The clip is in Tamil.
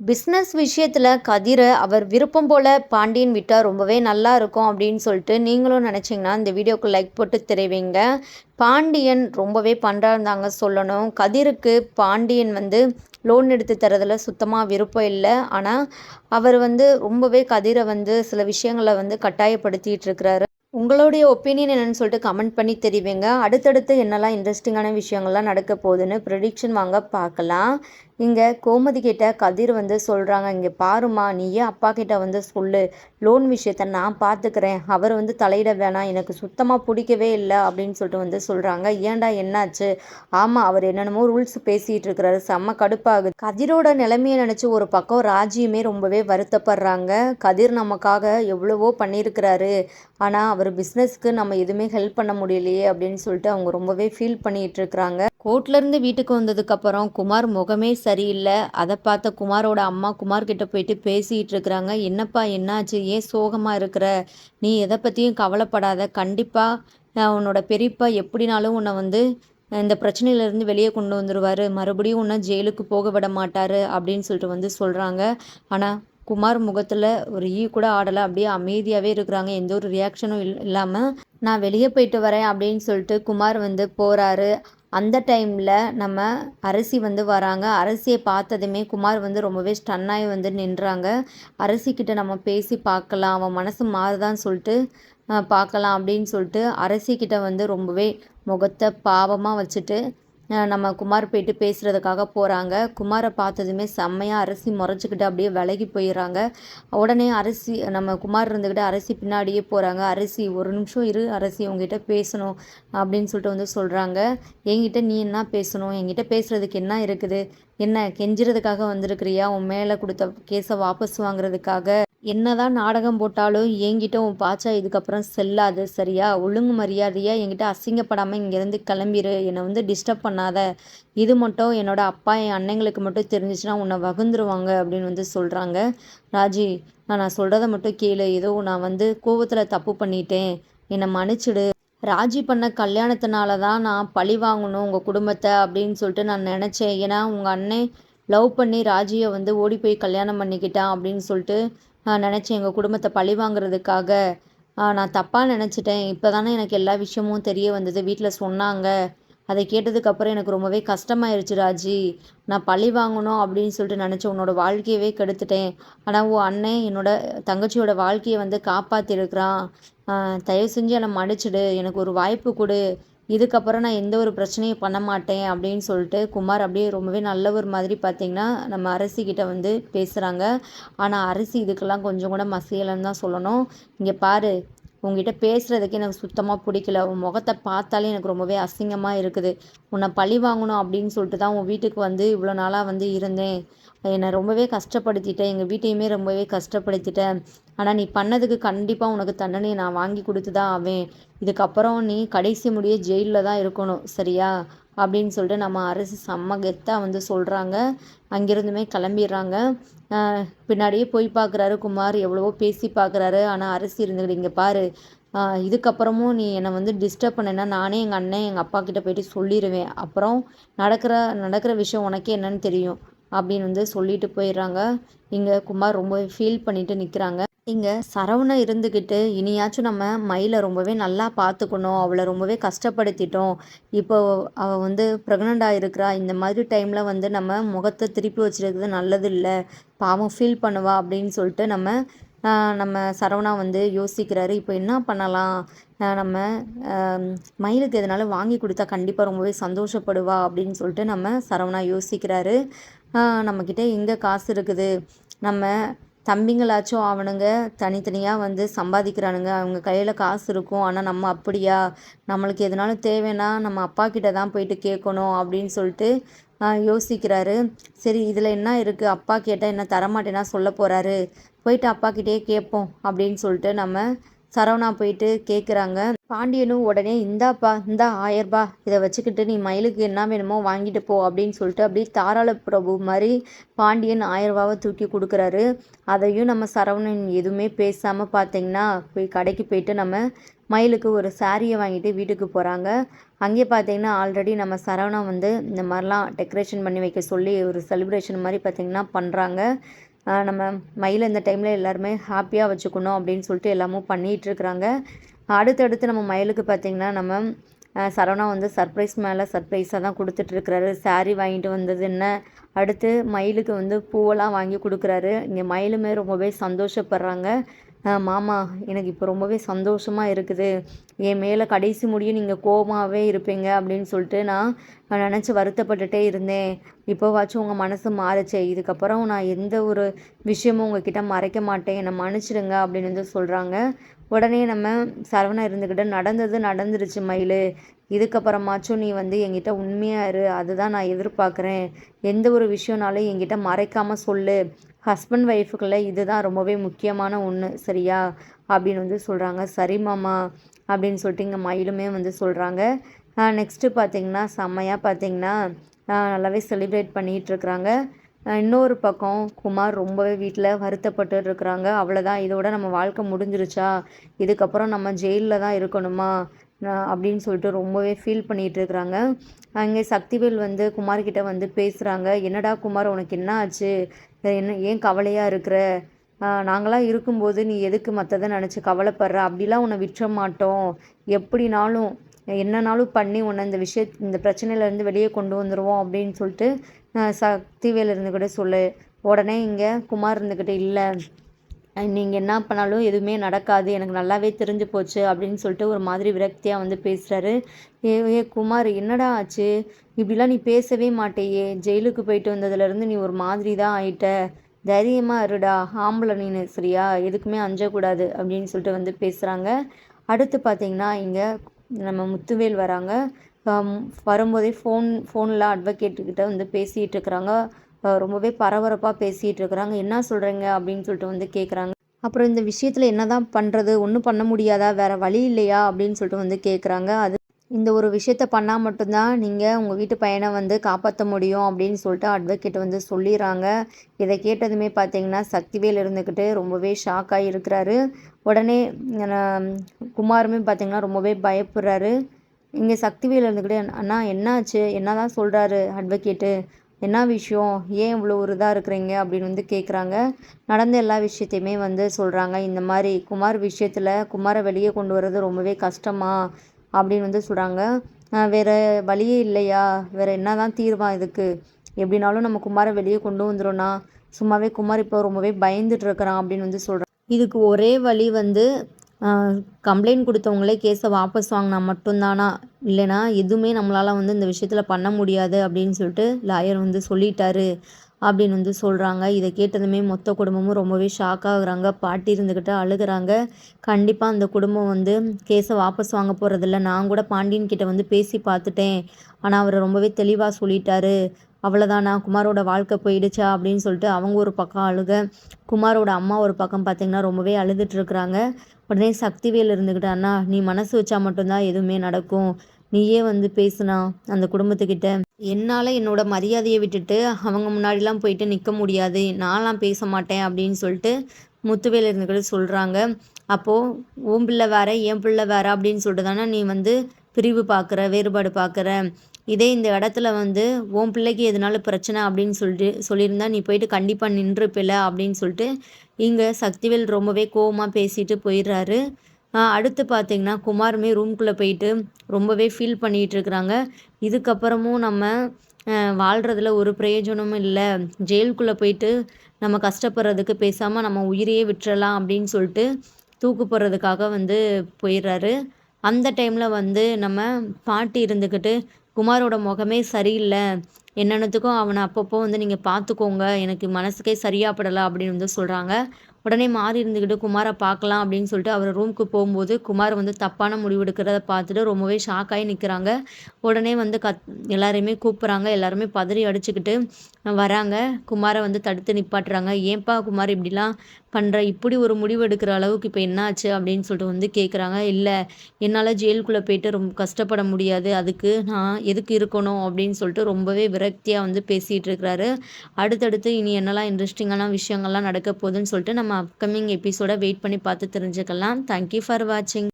பிஸ்னஸ் விஷயத்தில் கதிரை அவர் விருப்பம் போல் பாண்டியன் விட்டால் ரொம்பவே நல்லா இருக்கும் அப்படின்னு சொல்லிட்டு நீங்களும் நினச்சிங்கன்னா இந்த வீடியோக்கு லைக் போட்டு தெரிவிங்க. பாண்டியன் ரொம்பவே பண்ணுறாருந்தாங்க சொல்லணும். கதிருக்கு பாண்டியன் வந்து லோன் எடுத்து தரதில் சுத்தமாக விருப்பம் இல்லை. ஆனால் அவர் வந்து ரொம்பவே கதிரை வந்து சில விஷயங்களை வந்து கட்டாயப்படுத்திட்டு இருக்கிறாரு. உங்களுடைய ஒப்பீனியன் என்னன்னு சொல்லிட்டு கமெண்ட் பண்ணி தெரிவிங்க. அடுத்தடுத்து என்னெல்லாம் இன்ட்ரெஸ்டிங்கான விஷயங்கள்லாம் நடக்க போகுதுன்னு ப்ரெடிக்ஷன் வாங்க பார்க்கலாம். இங்கே கோமதி கிட்ட கதிர் வந்து சொல்கிறாங்க இங்கே பாருமா நீயே அப்பா கிட்ட வந்து சொல்லு? லோன் விஷயத்த நான் பார்த்துக்கிறேன் அவர் வந்து தலையிட வேணாம். எனக்கு சுத்தமாக பிடிக்கவே இல்லை அப்படின்னு சொல்லிட்டு வந்து சொல்கிறாங்க ஏன்டா என்னாச்சு? ஆமாம் அவர் என்னென்னமோ ரூல்ஸ் பேசிகிட்டு இருக்கிறாரு. செம்ம கடுப்பாகுது. கதிரோட நிலைமையை நினச்சி ஒரு பக்கம் ராஜியுமே ரொம்பவே வருத்தப்படுறாங்க. கதிர் நமக்காக எவ்வளவோ பண்ணியிருக்கிறாரு. ஆனால் அவர் பிஸ்னஸ்க்கு நம்ம எதுவுமே ஹெல்ப் பண்ண முடியலையே அப்படின்னு சொல்லிட்டு அவங்க ரொம்பவே ஃபீல் பண்ணிகிட்டு இருக்கிறாங்க. கோர்ட்லேருந்து வீட்டுக்கு வந்ததுக்கப்புறம் குமார் முகமே சரியில்லை. அதை பார்த்த குமாரோட அம்மா குமார் கிட்ட போயிட்டு பேசிகிட்டு இருக்கிறாங்க. என்னப்பா என்னாச்சு? ஏன் சோகமாக இருக்கிற? நீ எதை பற்றியும் கவலைப்படாத. கண்டிப்பாக உன்னோட பெரியப்பா எப்படினாலும் உன்னை வந்து இந்த பிரச்சனையிலேருந்து வெளியே கொண்டு வந்துடுவார் மறுபடியும் உன்னை ஜெயிலுக்கு போக விட மாட்டார் அப்படின்னு சொல்லிட்டு வந்து சொல்கிறாங்க ஆனால் குமார் முகத்தில் ஒரு ஈ கூட ஆடலை. அப்படியே அமைதியாகவே இருக்கிறாங்க. எந்த ஒரு ரியாக்ஷனும் இல் இல்லாமல் நான் வெளியே போயிட்டு வரேன் அப்படின்னு சொல்லிட்டு குமார் வந்து போகிறாரு அந்த டைமில் நம்ம அரசி வந்து வராங்க. அரசியை பார்த்ததுமே குமார் வந்து ரொம்பவே ஸ்டன்னாகி வந்து நின்றாங்க. அரசிக்கிட்ட நம்ம பேசி பார்க்கலாம். அவன் மனசு மாறுதான்னு சொல்லிட்டு பார்க்கலாம் அப்படின்னு சொல்லிட்டு அரசிக்கிட்ட வந்து ரொம்பவே முகத்தை பாவமாக வச்சுட்டு நம்ம குமார் போயிட்டு பேசுகிறதுக்காக போகிறாங்க குமாரை பார்த்ததுமே செம்மையாக அரிசி முறைச்சிக்கிட்டு அப்படியே விலகி போயிடுறாங்க. உடனே அரிசி நம்ம குமார் இருந்துக்கிட்டு அரிசி பின்னாடியே போகிறாங்க அரிசி ஒரு நிமிஷம் இரு அரிசி உங்ககிட்ட பேசணும் அப்படின்னு சொல்லிட்டு வந்து சொல்கிறாங்க என்கிட்ட நீ என்ன பேசணும்? என்கிட்ட பேசுகிறதுக்கு என்ன இருக்குது? என்ன கெஞ்சுறதுக்காக வந்திருக்கிறியா? உன் மேலே கொடுத்த கேஸை வாபஸ் வாங்குறதுக்காக என்னதான் நாடகம் போட்டாலும் என்கிட்ட உன் பாச்சா இதுக்கப்புறம் செல்லாது சரியா? ஒழுங்கு மரியாதையாக என்கிட்ட அசிங்கப்படாமல் இங்கேருந்து கிளம்பிடு என்னை வந்து டிஸ்டர்ப் பண்ணாத. இது மட்டும் என்னோடய அப்பா என் அண்ணங்களுக்கு மட்டும் தெரிஞ்சிச்சுன்னா உன்னை வகுந்துருவாங்க அப்படின்னு வந்து சொல்கிறாங்க ராஜி நான் நான் சொல்கிறத மட்டும் கீழே ஏதோ நான் வந்து கோவத்தில் தப்பு பண்ணிட்டேன். என்னை மன்னிச்சிடு. ராஜி பண்ண கல்யாணத்தினால தான் நான் பழி வாங்கணும் உங்கள் குடும்பத்தை அப்படின்னு சொல்லிட்டு நான் நினச்சேன். ஏன்னா உங்கள் அண்ணன் லவ் பண்ணி ராஜியை வந்து ஓடி போய் கல்யாணம் பண்ணிக்கிட்டான் அப்படின்னு சொல்லிட்டு நினச்சேன் எங்கள் குடும்பத்தை பழி வாங்குறதுக்காக. நான் தப்பாக நினச்சிட்டேன். இப்போ தானே எனக்கு எல்லா விஷயமும் தெரிய வந்தது. வீட்டில் சொன்னாங்க. அதை கேட்டதுக்கப்புறம் எனக்கு ரொம்பவே கஷ்டமாயிருச்சு ராஜி. நான் பழி வாங்கணும் அப்படின்னு சொல்லிட்டு நினச்சேன் உன்னோட வாழ்க்கையவே கெடுத்துட்டேன். ஆனால் உன் அண்ணன் என்னோட தங்கச்சியோட வாழ்க்கையை வந்து காப்பாற்றிருக்கிறான் தயவு செஞ்சு என்னை மடிச்சிடு எனக்கு ஒரு வாய்ப்பு கொடு. இதுக்கப்புறம் நான் எந்த ஒரு பிரச்சனையும் பண்ண மாட்டேன் அப்படின்னு சொல்லிட்டு குமார் அப்படியே ரொம்பவே நல்ல ஒரு மாதிரி பார்த்திங்கன்னா நம்ம அரசிக்கிட்ட வந்து பேசுகிறாங்க ஆனால் அரசி இதுக்கெல்லாம் கொஞ்சம் கூட மசியலன்னு தான் சொல்லணும். இங்கே பாரு உங்ககிட்ட பேசுகிறதுக்கு எனக்கு சுத்தமாக பிடிக்கல. உன் முகத்தை பார்த்தாலே எனக்கு ரொம்பவே அசிங்கமாக இருக்குது. உன்னை பழி வாங்கணும் அப்படின்னு சொல்லிட்டு தான் உன் வீட்டுக்கு வந்து இவ்வளோ நாளாக வந்து இருந்தேன். என்னை ரொம்பவே கஷ்டப்படுத்திட்டேன். எங்கள் வீட்டையுமே ரொம்பவே கஷ்டப்படுத்திட்டேன். ஆனால் நீ பண்ணதுக்கு கண்டிப்பாக உனக்கு தண்டனையை நான் வாங்கி கொடுத்து தான் ஆவேன். இதுக்கப்புறம் நீ கடைசி முடிய ஜெயிலில் தான் இருக்கணும் சரியா? அப்படின்னு சொல்லிட்டு நம்ம அரசு செம்ம கெத்தாக வந்து சொல்கிறாங்க அங்கேருந்துமே கிளம்பிடுறாங்க. பின்னாடியே போய் பார்க்குறாரு குமார் எவ்வளவோ பேசி பார்க்குறாரு ஆனால் அரசு இருந்துக்கிட்டு இங்கே பாரு இதுக்கப்புறமும் நீ என்னை வந்து டிஸ்டர்ப் பண்ணேன்னா நானே எங்கள் அண்ணன் எங்கள் அப்பா கிட்ட போயிட்டு சொல்லிடுவேன் அப்புறம் நடக்கிற நடக்கிற விஷயம் உனக்கே என்னன்னு தெரியும். அப்படின்னு வந்து சொல்லிட்டு போயிடுறாங்க. இங்கே குமார் ரொம்ப ஃபீல் பண்ணிட்டு நிற்கிறாங்க இங்கே சரவணை இருந்துக்கிட்டு இனியாச்சும் நம்ம மயிலை ரொம்பவே நல்லா பார்த்துக்கணும். அவளை ரொம்பவே கஷ்டப்படுத்திட்டோம். இப்போ அவள் வந்து ப்ரெக்னெண்ட்டாக இருக்கிறா இந்த மாதிரி டைமில் வந்து நம்ம முகத்தை திருப்பி வச்சுருக்கிறது நல்லது இல்லை பாவம் ஃபீல் பண்ணுவா அப்படின்னு சொல்லிட்டு நம்ம நம்ம சரவணா வந்து யோசிக்கிறாரு. இப்போ என்ன பண்ணலாம்? நம்ம மயிலுக்கு எதனால வாங்கி கொடுத்தா கண்டிப்பாக ரொம்பவே சந்தோஷப்படுவா அப்படின்னு சொல்லிட்டு நம்ம சரவணா யோசிக்கிறாரு. நம்மக்கிட்ட எங்கே காசு இருக்குது? நம்ம தம்பிங்களாச்சும் அவனுங்க தனித்தனியாக வந்து சம்பாதிக்கிறானுங்க. அவங்க கையில் காசு இருக்கும். ஆனால் நம்ம அப்படியா? நம்மளுக்கு எதனாலும் தேவைன்னா நம்ம அப்பா கிட்ட தான் போயிட்டு கேட்கணும் அப்படின்னு சொல்லிட்டு யோசிக்கிறாரு. சரி இதில் என்ன இருக்குது அப்பா கேட்டால் என்ன தரமாட்டேன்னா சொல்ல போகிறாரு போயிட்டு அப்பாக்கிட்டே கேட்போம் அப்படின்னு சொல்லிட்டு நம்ம சரவணா போயிட்டு கேட்குறாங்க பாண்டியனும் உடனே இந்தாப்பா இந்தா ஆயர்பா இதை வச்சுக்கிட்டு நீ மயிலுக்கு என்ன வேணுமோ வாங்கிட்டு போ அப்படின்னு சொல்லிட்டு அப்படியே தாராள பிரபு மாதிரி பாண்டியன் ஆயர்பாவை தூக்கி கொடுக்குறாரு. அதையும் நம்ம சரவணன் எதுவுமே பேசாமல் பார்த்தீங்கன்னா போய் கடைக்கு போயிட்டு நம்ம மயிலுக்கு ஒரு சாரியை வாங்கிட்டு வீட்டுக்கு போகிறாங்க அங்கே பார்த்தீங்கன்னா ஆல்ரெடி நம்ம சரவணா வந்து இந்த மாதிரிலாம் டெக்கரேஷன் பண்ணி வைக்க சொல்லி ஒரு செலிப்ரேஷன் மாதிரி பார்த்திங்கன்னா பண்ணுறாங்க நம்ம மயில் இந்த டைமில் எல்லாருமே ஹாப்பியாக வச்சுக்கணும் அப்படின்னு சொல்லிட்டு எல்லாமும் பண்ணிகிட்ருக்குறாங்க அடுத்தடுத்து நம்ம மயிலுக்கு பார்த்திங்கன்னா நம்ம சரவணா வந்து சர்ப்ரைஸ் மேலே சர்ப்ரைஸாக தான் கொடுத்துட்ருக்குறாரு சாரீ வாங்கிட்டு வந்தது என்ன? அடுத்து மயிலுக்கு வந்து பூவெல்லாம் வாங்கி கொடுக்குறாரு. இங்கே மயிலுமே ரொம்பவே சந்தோஷப்படுறாங்க. மாமா எனக்கு இப்போ ரொம்பவே சந்தோஷமாக இருக்குது. என் மேலே கடைசி முடியும் நீங்கள் கோபமாகவே இருப்பீங்க அப்படின்னு சொல்லிட்டு நான் நினச்சி வருத்தப்பட்டுட்டே இருந்தேன். இப்போவாச்சும் உங்கள் மனசு மாறுச்சே இதுக்கப்புறம் நான் எந்த ஒரு விஷயமும் உங்ககிட்ட மறைக்க மாட்டேன். என்னை மன்னிச்சிடுங்க அப்படின்னு வந்து சொல்கிறாங்க உடனே நம்ம சரவணா இருந்துக்கிட்ட நடந்தது நடந்துருச்சு மயில். இதுக்கப்புறமாச்சும் நீ வந்து என்கிட்ட உண்மையாக இரு. அதுதான் நான் எதிர்பார்க்குறேன். எந்த ஒரு விஷயம்னாலும் என்கிட்ட மறைக்காமல் சொல்லு. ஹஸ்பண்ட் ஒய்ஃபுக்குள்ள இதுதான் ரொம்பவே முக்கியமான ஒன்று சரியா? அப்படின்னு வந்து சொல்கிறாங்க சரி மாமா அப்படின்னு சொல்லிட்டு இங்கே மயிலுமே வந்து சொல்கிறாங்க நெக்ஸ்ட்டு பார்த்தீங்கன்னா செம்மையாக பார்த்தீங்கன்னா நல்லாவே செலிப்ரேட் பண்ணிகிட்ருக்குறாங்க இன்னொரு பக்கம் குமார் ரொம்பவே வீட்டில் வருத்தப்பட்டு இருக்கிறாங்க. அவ்வளோதான் இதோட நம்ம வாழ்க்கை முடிஞ்சிருச்சா? இதுக்கப்புறம் நம்ம ஜெயிலில் தான் இருக்கணுமா? அப்படின்னு சொல்லிட்டு ரொம்பவே ஃபீல் பண்ணிகிட்டு இருக்கிறாங்க. அங்கே சக்திவேல் வந்து குமார்கிட்ட வந்து பேசுகிறாங்க என்னடா குமார் உனக்கு என்ன ஆச்சு? என்ன ஏன் கவலையாக இருக்கிற? நாங்களாம் இருக்கும்போது நீ எதுக்கு மற்றதை நினச்சி கவலைப்படுற? அப்படிலாம் உன்னை விற்ற மாட்டோம். எப்படினாலும் என்னனாலும் பண்ணி உன்னை இந்த விஷய இந்த பிரச்சனையிலேருந்து வெளியே கொண்டு வந்துடுவோம் அப்படின்னு சொல்லிட்டு சக்திவேல் இருந்து கூட சொல்லு. உடனே இங்கே குமார் இருந்துக்கிட்டு இல்லை. நீங்கள் என்ன பண்ணாலும் எதுவுமே நடக்காது. எனக்கு நல்லாவே தெரிஞ்சு போச்சு அப்படின்னு சொல்லிட்டு ஒரு மாதிரி விரக்தியாக வந்து பேசுகிறாரு ஏ ஏ குமார் என்னடா ஆச்சு? இப்படிலாம் நீ பேசவே மாட்டேயே. ஜெயிலுக்கு போயிட்டு வந்ததுலேருந்து நீ ஒரு மாதிரி தான் ஆயிட்ட. தைரியமாக இருடா ஆம்பளை நீனு. சரியா? எதுக்குமே அஞ்சக்கூடாது அப்படின்னு சொல்லிட்டு வந்து பேசுகிறாங்க அடுத்து பார்த்தீங்கன்னா இங்கே நம்ம முத்துவேல் வராங்க. வரும்போதே ஃபோன் ஃபோனில் அட்வொகேட்டுக்கிட்ட வந்து பேசிகிட்டு இருக்கிறாங்க. ரொம்பவே பரபரப்பாக பேசிகிட்டு இருக்கிறாங்க. என்ன சொல்கிறீங்க அப்படின்னு சொல்லிட்டு வந்து கேட்குறாங்க அப்புறம் இந்த விஷயத்தில் என்ன தான் பண்ணுறது ஒன்றும் பண்ண முடியாதா? வேறு வழி இல்லையா? அப்படின்னு சொல்லிட்டு வந்து கேட்குறாங்க அது இந்த ஒரு விஷயத்த பண்ணால் மட்டும்தான் நீங்கள் உங்கள் வீட்டு பையனை வந்து காப்பாற்ற முடியும் அப்படின்னு சொல்லிட்டு அட்வொகேட் வந்து சொல்லிடுறாங்க. இதை கேட்டதுமே பார்த்தீங்கன்னா சக்திவேல் இருந்துக்கிட்டு ரொம்பவே ஷாக்காகி இருக்கிறாரு. உடனே குமாருமே பார்த்தீங்கன்னா ரொம்பவே பயப்படுறாரு. இங்கே சக்திவேல் இருந்துக்கிட்டு அண்ணா என்னாச்சு? என்ன தான் சொல்கிறாரு அட்வொகேட்டு என்ன விஷயம்? ஏன் இவ்வளோ ஒரு இதாக இருக்கிறீங்க? அப்படின்னு வந்து கேட்குறாங்க நடந்த எல்லா விஷயத்தையுமே வந்து சொல்கிறாங்க இந்த மாதிரி குமார் விஷயத்தில் குமாரை வெளியே கொண்டு வர்றது ரொம்பவே கஷ்டமா? அப்படின்னு வந்து சொல்கிறாங்க வேறு வழியே இல்லையா? வேறு என்ன தான் தீர்வா இதுக்கு? எப்படினாலும் நம்ம குமாரை வெளியே கொண்டு வந்துடும்னா சும்மாவே குமார் இப்போ ரொம்பவே பயந்துட்டு இருக்கிறான் அப்படின்னு வந்து சொல்கிறான் இதுக்கு ஒரே வழி வந்து கம்ப்ளைண்ட் கொடுத்தவங்களே கேஸை வாபஸ் வாங்கினா மட்டும்தானா? இல்லைனா எதுவுமே நம்மளால் வந்து இந்த விஷயத்தில் பண்ண முடியாது அப்படின்னு சொல்லிட்டு லாயர் வந்து சொல்லிட்டாரு அப்படின்னு வந்து சொல்கிறாங்க இதை கேட்டதுமே மொத்த குடும்பமும் ரொம்பவே ஷாக் ஆகுறாங்க. பாட்டி இருந்துக்கிட்டு அழுகிறாங்க. கண்டிப்பாக அந்த குடும்பம் வந்து கேஸை வாபஸ் வாங்க போகிறதில்ல நான் கூட பாண்டியன் கிட்ட வந்து பேசி பார்த்துட்டேன். ஆனால் அவர் ரொம்பவே தெளிவாக சொல்லிட்டாரு. அவ்வளோதானா குமாரோட வாழ்க்கை போயிடுச்சா? அப்படின்னு சொல்லிட்டு அவங்க ஒரு பக்கம் அழுக குமாரோட அம்மா ஒரு பக்கம் பார்த்திங்கன்னா ரொம்பவே அழுதுட்டு இருக்கிறாங்க. உடனே சக்திவேல் இருந்துக்கிட்டு அண்ணா நீ மனசு வச்சா மட்டும்தான் எதுவுமே நடக்கும். நீயே வந்து பேசுனா அந்த குடும்பத்துக்கிட்ட. என்னால் என்னோட மரியாதையை விட்டுட்டு அவங்க முன்னாடிலாம் போயிட்டு நிற்க முடியாது. நான்லாம் பேச மாட்டேன் அப்படின்னு சொல்லிட்டு முத்துவேல் இருந்துக்கிட்டு சொல்கிறாங்க அப்போது உன் பிள்ளை வேற என் பிள்ளை வேற அப்படின்னு சொல்லிட்டு தானே நீ வந்து பிரிவு பார்க்குற வேறுபாடு பார்க்குற இதே இந்த இடத்துல வந்து உன் பிள்ளைக்கு எதனால பிரச்சனை அப்படின்னு சொல்லிட்டு சொல்லியிருந்தா நீ போயிட்டு கண்டிப்பாக நின்றுப்பில்ல அப்படின்னு சொல்லிட்டு இங்கே சக்திவேல் ரொம்பவே கோவமாக பேசிட்டு போயிடுறாரு. அடுத்து பார்த்திங்கன்னா குமாருமே ரூம்குள்ளே போயிட்டு ரொம்பவே ஃபீல் பண்ணிகிட்டு இருக்கிறாங்க இதுக்கப்புறமும் நம்ம வாழ்கிறதுல ஒரு பிரயோஜனமும் இல்லை. ஜெயிலுக்குள்ளே போயிட்டு நம்ம கஷ்டப்படுறதுக்கு பேசாமல் நம்ம உயிரையே விட்டுறலாம் அப்படின்னு சொல்லிட்டு தூக்கு போடுறதுக்காக வந்து போயிடுறாரு. அந்த டைமில் வந்து நம்ம பாட்டி இருந்துக்கிட்டு குமாரோட முகமே சரியில்லை. என்னென்னத்துக்கும் அவனை அப்பப்போ வந்து நீங்கள் பார்த்துக்கோங்க எனக்கு மனசுக்கே சரியாப்படலை அப்படின்னு வந்து சொல்கிறாங்க உடனே மாறி இருந்துக்கிட்டு குமாரை பார்க்கலாம் அப்படின்னு சொல்லிட்டு அவர் ரூமுக்கு போகும்போது குமார் வந்து தப்பான முடிவு எடுக்கிறத பார்த்துட்டு ரொம்பவே ஷாக்காகி நிற்கிறாங்க உடனே வந்து கத் எல்லாரையுமே கூப்பிட்றாங்க. எல்லாருமே பதறி அடிச்சுக்கிட்டு வராங்க. குமாரை வந்து தடுத்து நிப்பாட்டுறாங்க. ஏன்பா குமார் இப்படிலாம் பண்ணுற இப்படி ஒரு முடிவு எடுக்கிற அளவுக்கு இப்போ என்னாச்சு அப்படின்னு சொல்லிட்டு வந்து கேட்குறாங்க இல்லை என்னால் ஜெயிலுக்குள்ளே போயிட்டு ரொம்ப கஷ்டப்பட முடியாது. அதுக்கு நான் எதுக்கு இருக்கணும் அப்படின்னு சொல்லிட்டு ரொம்பவே விரக்தியாக வந்து பேசிகிட்டு இருக்கிறாரு. அடுத்தடுத்து இனி என்னெல்லாம் இன்ட்ரெஸ்டிங்கான விஷயங்கள்லாம் நடக்க போகுதுன்னு சொல்லிட்டு நம்ம அப்கமிங் எபிசோட வெயிட் பண்ணி பார்த்து தெரிஞ்சுக்கலாம். தேங்க்யூ ஃபார் வாட்சிங்